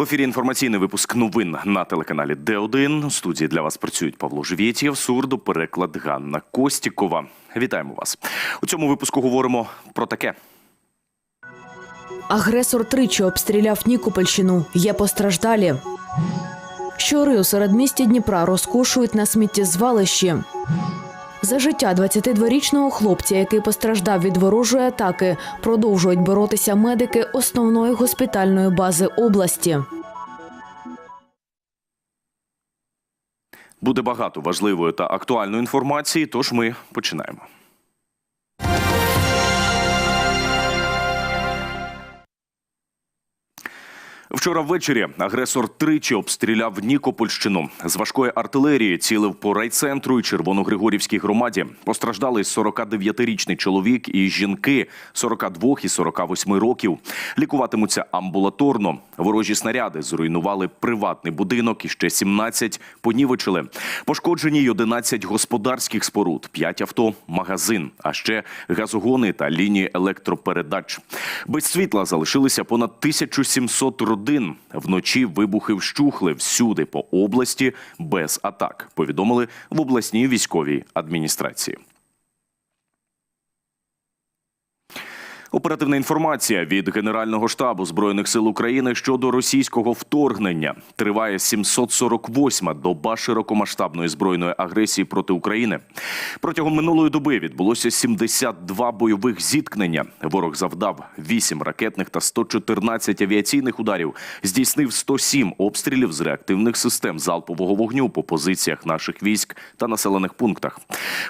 В ефірі інформаційний випуск новин на телеканалі Д1. У студії для вас працюють Павло Живєтєв, сурдо, переклад Ганна Костікова. Вітаємо вас. У цьому випуску говоримо про таке. Агресор тричі обстріляв Нікопольщину. Є постраждалі. Щури у середмісті Дніпра розкошують на сміттєзвалищі. За життя 22-річного хлопця, який постраждав від ворожої атаки, продовжують боротися медики основної госпітальної бази області. Буде багато важливої та актуальної інформації, тож ми починаємо. Вчора ввечері агресор тричі обстріляв Нікопольщину. З важкої артилерії цілив по райцентру і Червоногригорівській громаді. Постраждали 49-річний чоловік і жінки 42 і 48 років. Лікуватимуться амбулаторно. Ворожі снаряди зруйнували приватний будинок і ще 17 понівечили. Пошкоджені й 11 господарських споруд, 5 авто, магазин, а ще газогони та лінії електропередач. Без світла залишилися понад 1700 родин. Вночі вибухи вщухли всюди по області без атак. Повідомили в обласній військовій адміністрації. Оперативна інформація від Генерального штабу збройних сил України щодо російського вторгнення триває 748-ма доба широкомасштабної збройної агресії проти України. Протягом минулої доби відбулося 72 бойових зіткнення. Ворог завдав 8 ракетних та 114 авіаційних ударів. Здійснив 107 обстрілів з реактивних систем залпового вогню по позиціях наших військ та населених пунктах.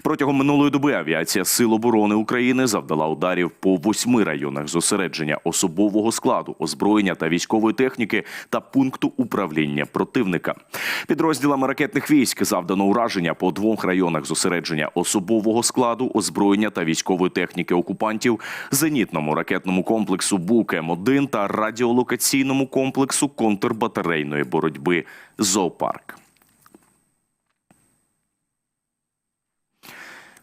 Протягом минулої доби авіація Сил оборони України завдала ударів по восьми районах зосередження особового складу, озброєння та військової техніки та пункту управління противника. Підрозділами ракетних військ завдано ураження по двох районах зосередження особового складу, озброєння та військової техніки окупантів, зенітному ракетному комплексу Бук М1 та радіолокаційному комплексу контрбатарейної боротьби Зоопарк.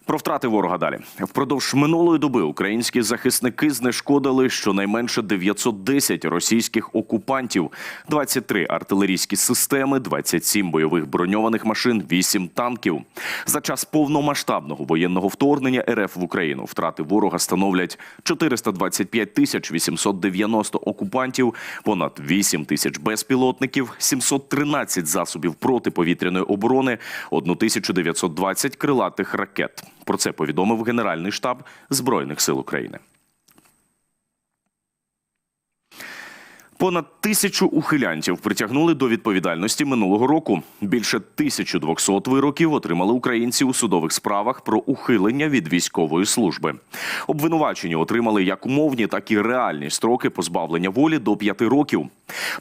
Про втрати ворога далі впродовж минулої доби українські захисники знешкодили щонайменше 910 російських окупантів, 23 артилерійські системи, 27 бойових броньованих машин, 8 танків. За час повномасштабного воєнного вторгнення РФ в Україну втрати ворога становлять 425 тисяч 890 окупантів, понад 8 тисяч безпілотників, 713 засобів протиповітряної оборони, 1920 крилатих ракет. Про це повідомив Генеральний штаб Збройних сил України. Понад тисячу ухилянтів притягнули до відповідальності минулого року. Більше 1200 вироків отримали українці у судових справах про ухилення від військової служби. Обвинувачені отримали як умовні, так і реальні строки позбавлення волі до 5 років.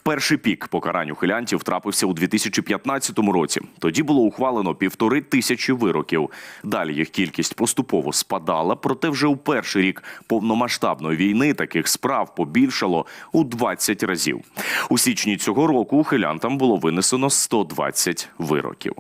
Перший пік покарань ухилянтів трапився у 2015 році. Тоді було ухвалено півтори тисячі вироків. Далі їх кількість поступово спадала, проте вже у перший рік повномасштабної війни таких справ побільшало у 20 разів. У січні цього року ухилянтам було винесено 120 вироків.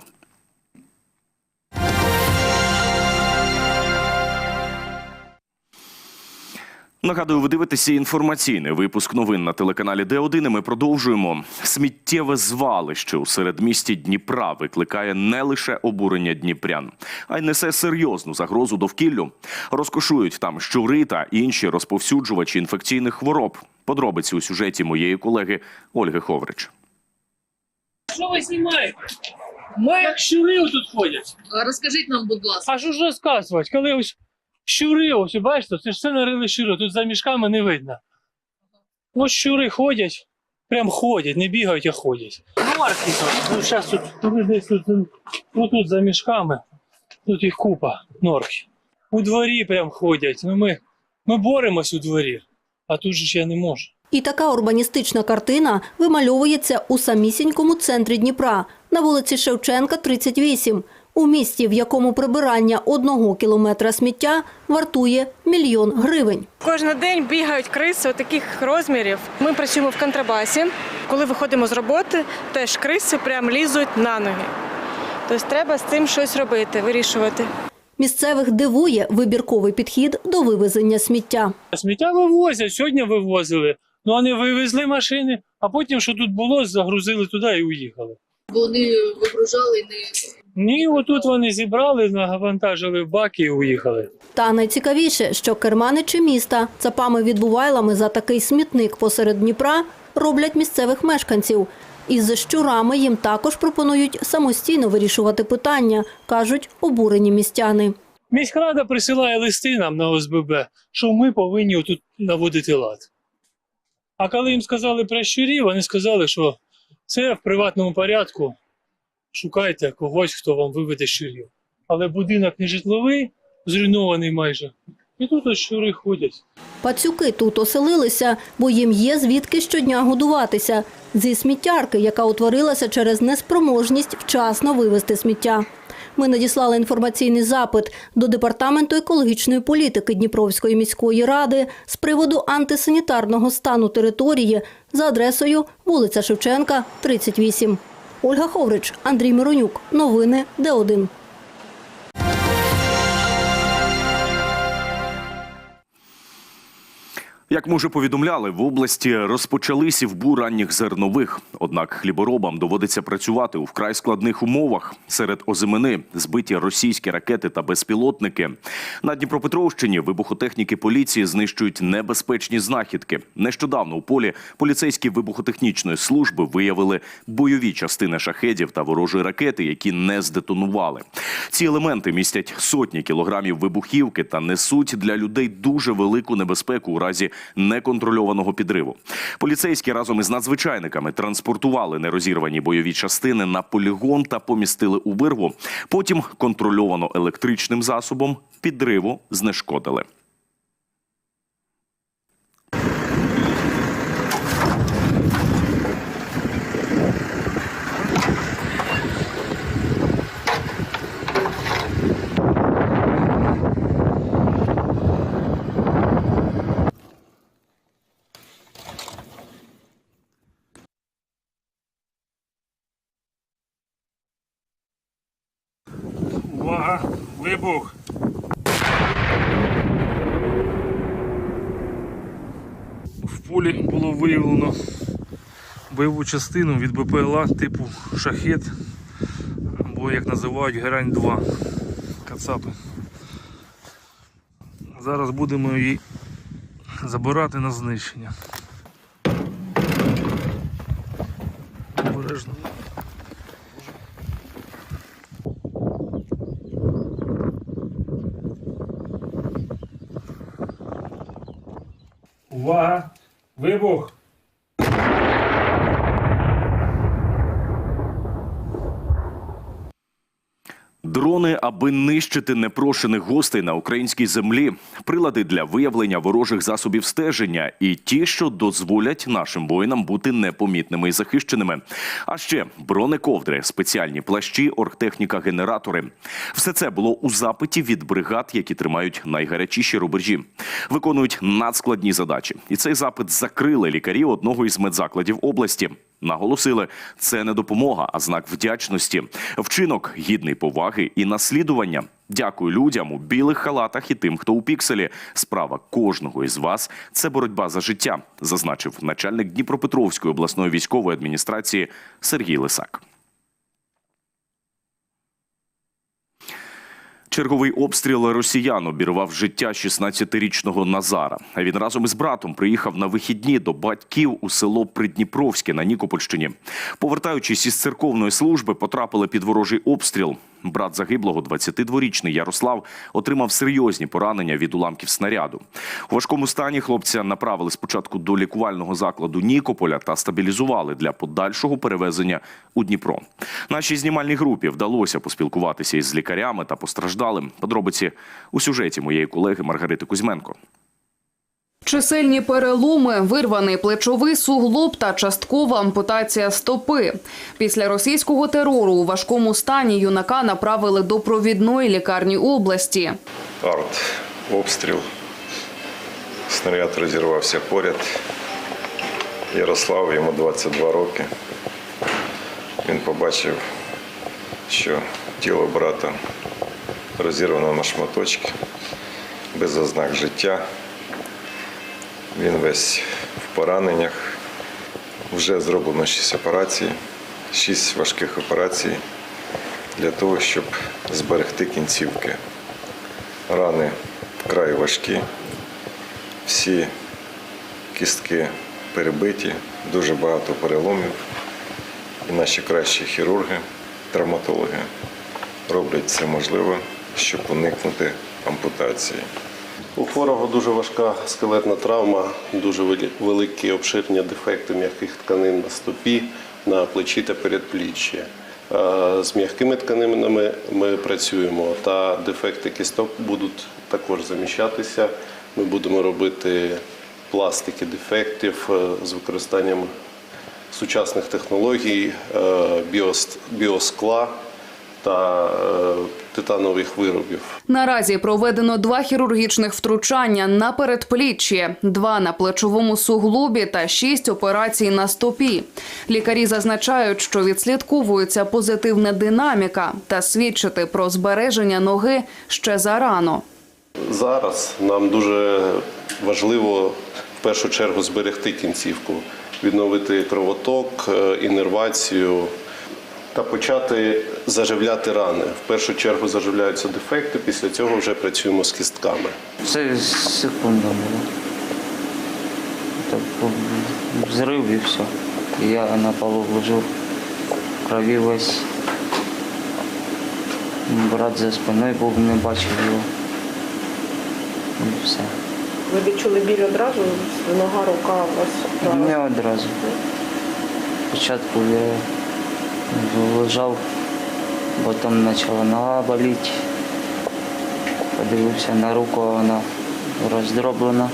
Нагадую, ви дивитеся інформаційний випуск новин на телеканалі Д1. і Ми продовжуємо. Сміттєве звалище у середмісті Дніпра викликає не лише обурення дніпрян, а й несе серйозну загрозу довкіллю. Розкошують там щури та інші розповсюджувачі інфекційних хвороб. Подробиці у сюжеті моєї колеги Ольги Ховрич. Що ви знімаєте? Ми як щури тут ходять. Розкажіть нам, будь ласка. А що ж розказувати? Коли ось щури, ось бачите, це ж все нарили щури, тут за мішками не видно. Ось щури ходять, прям ходять, не бігають, а ходять. Норки тут. Ну, зараз тут, тут десь тут, ну, тут за мішками, тут їх купа норки. У дворі прям ходять. Ну, ми, ми боремось у дворі, а тут же ж я не можу. І така урбаністична картина вимальовується у самісінькому центрі Дніпра на вулиці Шевченка, 38, у місті, в якому прибирання одного кілометра сміття вартує мільйон гривень. Кожен день бігають криси таких розмірів. Ми працюємо в контрабасі. Коли виходимо з роботи, теж криси прям лізуть на ноги. Тобто треба з цим щось робити, вирішувати. Місцевих дивує вибірковий підхід до вивезення сміття. Сміття вивозять, сьогодні вивозили. Ну, вони вивезли машини, а потім, що тут було, загрузили туди і уїхали. Вони вигружали не Ні, отут вони зібрали, навантажили в баки і уїхали. Та найцікавіше, що керманичі міста цапами відбувайлами за такий смітник посеред Дніпра роблять місцевих мешканців. Із щурами їм також пропонують самостійно вирішувати питання, кажуть обурені містяни. Міськрада присилає листи нам на ОСББ, що ми повинні тут наводити лад. А коли їм сказали про щурів, вони сказали, що це в приватному порядку. Шукайте когось, хто вам виведе щурів. Але будинок не житловий, зруйнований майже. І тут ось щури ходять. Пацюки тут оселилися, бо їм є звідки щодня годуватися. Зі сміттярки, яка утворилася через неспроможність вчасно вивезти сміття. Ми надіслали інформаційний запит до Департаменту екологічної політики Дніпровської міської ради з приводу антисанітарного стану території за адресою вулиця Шевченка, 38. Ольга Ховрич, Андрій Миронюк. Новини Д1. Як ми вже повідомляли, в області розпочали сівбу ранніх зернових. Однак хліборобам доводиться працювати у вкрай складних умовах. Серед озимини збиті російські ракети та безпілотники. На Дніпропетровщині вибухотехніки поліції знищують небезпечні знахідки. Нещодавно у полі поліцейські вибухотехнічної служби виявили бойові частини шахедів та ворожої ракети, які не здетонували. Ці елементи містять сотні кілограмів вибухівки та несуть для людей дуже велику небезпеку у разі неконтрольованого підриву. Поліцейські разом із надзвичайниками транспортували нерозірвані бойові частини на полігон та помістили у вирву. Потім контрольовано електричним засобом підриву знешкодили. Увага! Вибух! В полі було виявлено бойову частину від БПЛА типу шахет, або як називають герань 2 кацапи. Зараз будемо її забирати на знищення. Обережно. Увага! Вибух! Дрони, аби нищити непрошених гостей на українській землі, прилади для виявлення ворожих засобів стеження і ті, що дозволять нашим воїнам бути непомітними і захищеними. А ще бронековдри, спеціальні плащі, оргтехніка, генератори. Все це було у запиті від бригад, які тримають найгарячіші рубежі, виконують надскладні задачі. І цей запит закрили лікарі одного із медзакладів області. Наголосили, це не допомога, а знак вдячності, вчинок гідний поваги і наслідування. Дякую людям у білих халатах і тим, хто у пікселі. Справа кожного із вас це боротьба за життя, зазначив начальник Дніпропетровської обласної військової адміністрації Сергій Лисак. Черговий обстріл росіян обірвав життя 16-річного Назара. Він разом із братом приїхав на вихідні до батьків у село Придніпровське на Нікопольщині. Повертаючись із церковної служби, потрапили під ворожий обстріл. Брат загиблого, 22-річний Ярослав, отримав серйозні поранення від уламків снаряду. У важкому стані хлопця направили спочатку до лікувального закладу Нікополя та стабілізували для подальшого перевезення у Дніпро. Нашій знімальній групі вдалося поспілкуватися із лікарями та постраждалим. Подробиці у сюжеті моєї колеги Маргарити Кузьменко. Чисельні переломи, вирваний плечовий суглоб та часткова ампутація стопи. Після російського терору у важкому стані юнака направили до провідної лікарні області. арт, обстріл. Снаряд розірвався поряд. Ярослав, йому 22 роки. Він побачив, що тіло брата розірвано на шматочки, без ознак життя. Він весь в пораненнях. Вже зроблено 6 операцій, 6 важких операцій для того, щоб зберегти кінцівки. Рани вкрай важкі, всі кістки перебиті, дуже багато переломів. І наші кращі хірурги, травматологи роблять все можливе, щоб уникнути ампутації. У хворого дуже важка скелетна травма, дуже вели- великі обширні дефекти м'яких тканин на стопі, на плечі та передпліччі. З м'якими тканинами ми працюємо, та дефекти кісток будуть також заміщатися. Ми будемо робити пластики дефектів е, з використанням сучасних технологій, е, біос- біоскла та е, титанових виробів. Наразі проведено два хірургічних втручання на передпліччі, два на плечовому суглобі та шість операцій на стопі. Лікарі зазначають, що відслідковується позитивна динаміка та свідчити про збереження ноги ще зарано. Зараз нам дуже важливо в першу чергу зберегти кінцівку, відновити кровоток, е, інервацію та почати заживляти рани. В першу чергу заживляються дефекти, після цього вже працюємо з кістками. Це секунда була. Так, взрыв и все. Я на полу лежу, крові весь. Брат за спиною був, не бачив його. І все. Ви відчули біль одразу, нога, рука у вас Не одразу. Спочатку я лежав, потім почала нога боліти. Подивився на руку, вона роздроблена.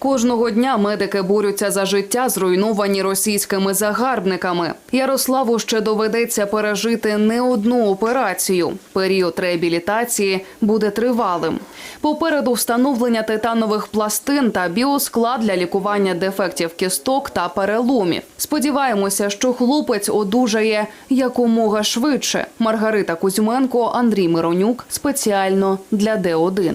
Кожного дня медики борються за життя, зруйновані російськими загарбниками. Ярославу ще доведеться пережити не одну операцію. Період реабілітації буде тривалим. Попереду встановлення титанових пластин та біоскла для лікування дефектів кісток та переломів. Сподіваємося, що хлопець одужає якомога швидше. Маргарита Кузьменко, Андрій Миронюк спеціально для Д1.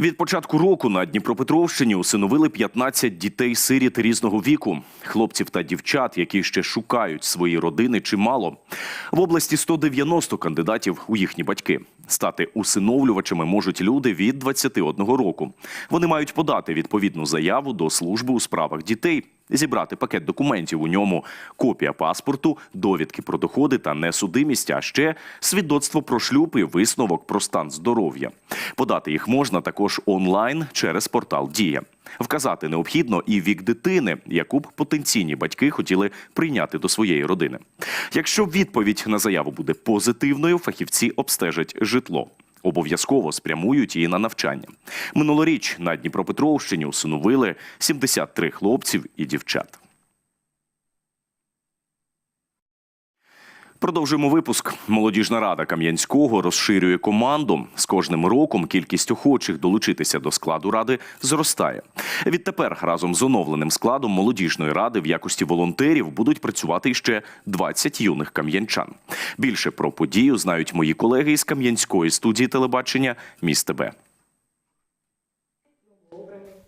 Від початку року на Дніпропетровщині усиновили 15 дітей-сиріт різного віку, хлопців та дівчат, які ще шукають свої родини, чимало. В області 190 кандидатів у їхні батьки. Стати усиновлювачами можуть люди від 21 року. Вони мають подати відповідну заяву до служби у справах дітей, зібрати пакет документів. У ньому копія паспорту, довідки про доходи та несудимість, а ще свідоцтво про шлюб і висновок про стан здоров'я. Подати їх можна також онлайн через портал Дія. Вказати необхідно і вік дитини, яку б потенційні батьки хотіли прийняти до своєї родини. Якщо відповідь на заяву буде позитивною, фахівці обстежать житло. Обов'язково спрямують її на навчання. Минулоріч на Дніпропетровщині усиновили 73 хлопців і дівчат. Продовжуємо випуск. Молодіжна рада Кам'янського розширює команду. З кожним роком кількість охочих долучитися до складу ради зростає. Відтепер разом з оновленим складом молодіжної ради в якості волонтерів будуть працювати ще 20 юних кам'янчан. Більше про подію знають мої колеги із Кам'янської студії телебачення Міст ТБ.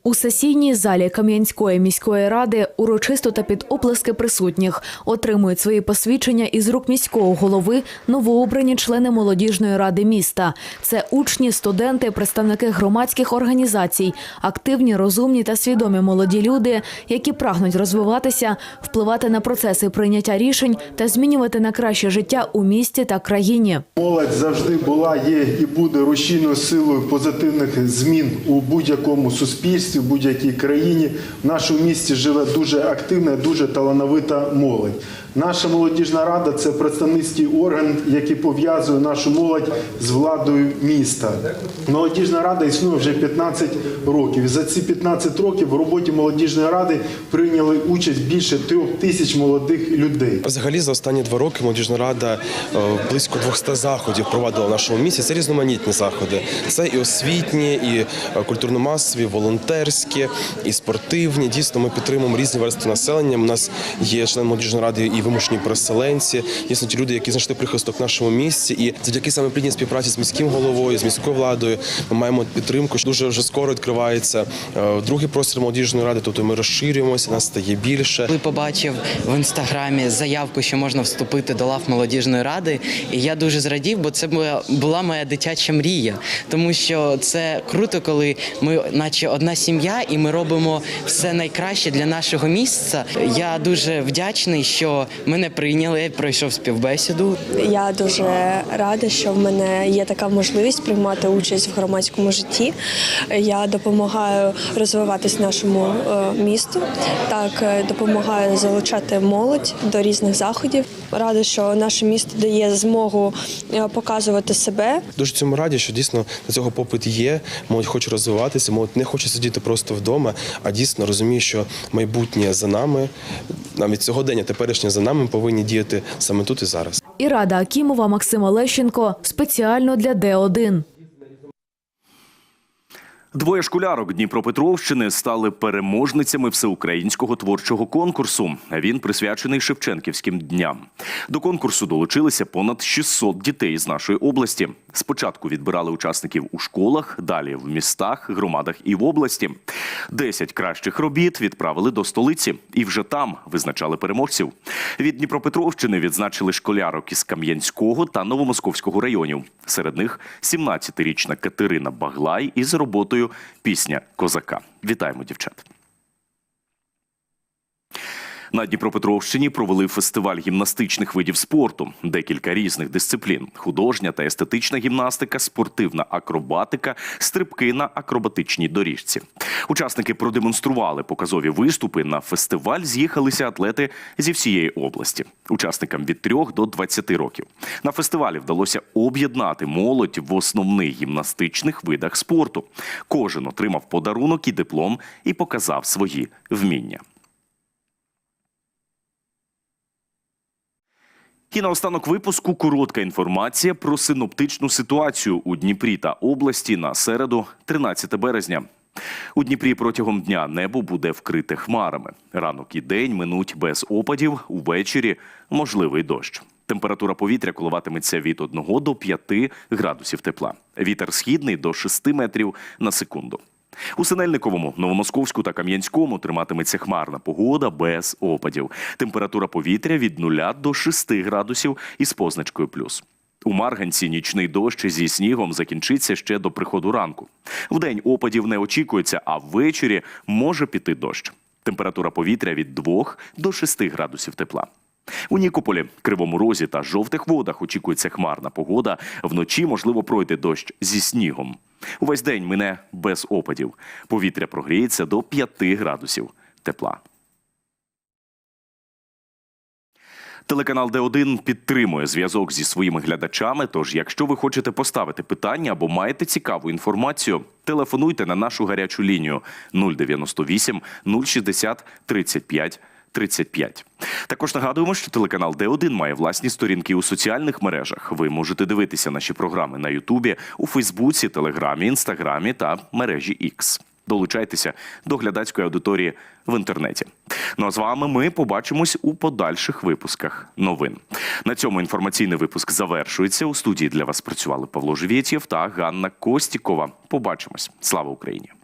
У сесійній залі Кам'янської міської ради урочисто та під оплески присутніх отримують свої посвідчення із рук міського голови новообрані члени молодіжної ради міста. Це учні, студенти, представники громадських організацій, активні, розумні та свідомі молоді люди, які прагнуть розвиватися, впливати на процеси прийняття рішень та змінювати на краще життя у місті та країні. Молодь завжди була, є і буде рушійною силою позитивних змін у будь-якому суспільстві, в будь-якій країні. В нашому місті живе дуже активна, дуже талановита молодь. Наша молодіжна рада це представницький орган, який пов'язує нашу молодь з владою міста. Молодіжна рада існує вже 15 років. За ці 15 років в роботі молодіжної ради прийняли участь більше трьох тисяч молодих людей. Взагалі за останні два роки молодіжна рада е, близько 200 заходів провадила в нашому місті. Це різноманітні заходи. Це і освітні, і е, культурно-масові, волонтерські, волонтерські, і спортивні. Дійсно, ми підтримуємо різні верстви населення. У нас є член молодіжної ради і вимушені переселенці. Дійсно, ті люди, які знайшли прихисток в нашому місті. І завдяки саме плідній співпраці з міським головою, з міською владою, ми маємо підтримку. Дуже вже скоро відкривається е, другий простір молодіжної ради. Тобто ми розширюємося, нас стає більше. Коли побачив в інстаграмі заявку, що можна вступити до лав молодіжної ради, і я дуже зрадів, бо це була моя дитяча мрія. Тому що це круто, коли ми, наче одна сім'я, і ми робимо все найкраще для нашого місця. Я дуже вдячний, що мене прийняли, я пройшов співбесіду. Я дуже рада, що в мене є така можливість приймати участь в громадському житті. Я допомагаю розвиватись нашому е, місту, так е, допомагаю залучати молодь до різних заходів. Рада, що наше місто дає змогу е, показувати себе. Дуже цьому раді, що дійсно на цього попит є. Молодь хоче розвиватися, молодь не хоче сидіти просто вдома, а дійсно розумію, що майбутнє за нами, навіть сьогодення, теперішнє за нами, повинні діяти саме тут і зараз. І рада Акімова, Максим Олещенко. Спеціально для Д1. Двоє школярок Дніпропетровщини стали переможницями всеукраїнського творчого конкурсу. Він присвячений Шевченківським дням. До конкурсу долучилися понад 600 дітей з нашої області. Спочатку відбирали учасників у школах, далі в містах, громадах і в області. Десять кращих робіт відправили до столиці, і вже там визначали переможців. Від Дніпропетровщини відзначили школярок із Кам'янського та Новомосковського районів. Серед них 17-річна Катерина Баглай із роботою Пісня козака. Вітаємо дівчат. На Дніпропетровщині провели фестиваль гімнастичних видів спорту, декілька різних дисциплін: художня та естетична гімнастика, спортивна акробатика, стрибки на акробатичній доріжці. Учасники продемонстрували показові виступи. На фестиваль з'їхалися атлети зі всієї області, учасникам від 3 до 20 років. На фестивалі вдалося об'єднати молодь в основних гімнастичних видах спорту. Кожен отримав подарунок і диплом і показав свої вміння. І наостанок випуску коротка інформація про синоптичну ситуацію у Дніпрі та області на середу, 13 березня. У Дніпрі протягом дня небо буде вкрите хмарами. Ранок і день минуть без опадів. Увечері можливий дощ. Температура повітря коливатиметься від 1 до 5 градусів тепла. Вітер східний до 6 метрів на секунду. У Синельниковому, Новомосковську та Кам'янському триматиметься хмарна погода без опадів. Температура повітря від 0 до 6 градусів із позначкою плюс. У Марганці нічний дощ зі снігом закінчиться ще до приходу ранку. Вдень опадів не очікується, а ввечері може піти дощ. Температура повітря від 2 до 6 градусів тепла. У Нікополі, Кривому Розі та жовтих водах очікується хмарна погода. Вночі, можливо, пройде дощ зі снігом. Увесь день мине без опадів. Повітря прогріється до 5 градусів тепла. Телеканал Д1 підтримує зв'язок зі своїми глядачами. Тож, якщо ви хочете поставити питання або маєте цікаву інформацію, телефонуйте на нашу гарячу лінію 098 060 35 35. Також нагадуємо, що телеканал Д1 має власні сторінки у соціальних мережах. Ви можете дивитися наші програми на Ютубі, у Фейсбуці, Телеграмі, Інстаграмі та мережі X. Долучайтеся до глядацької аудиторії в інтернеті. Ну а з вами ми побачимось у подальших випусках новин. На цьому інформаційний випуск завершується. У студії для вас працювали Павло Живєтєв та Ганна Костікова. Побачимось. Слава Україні!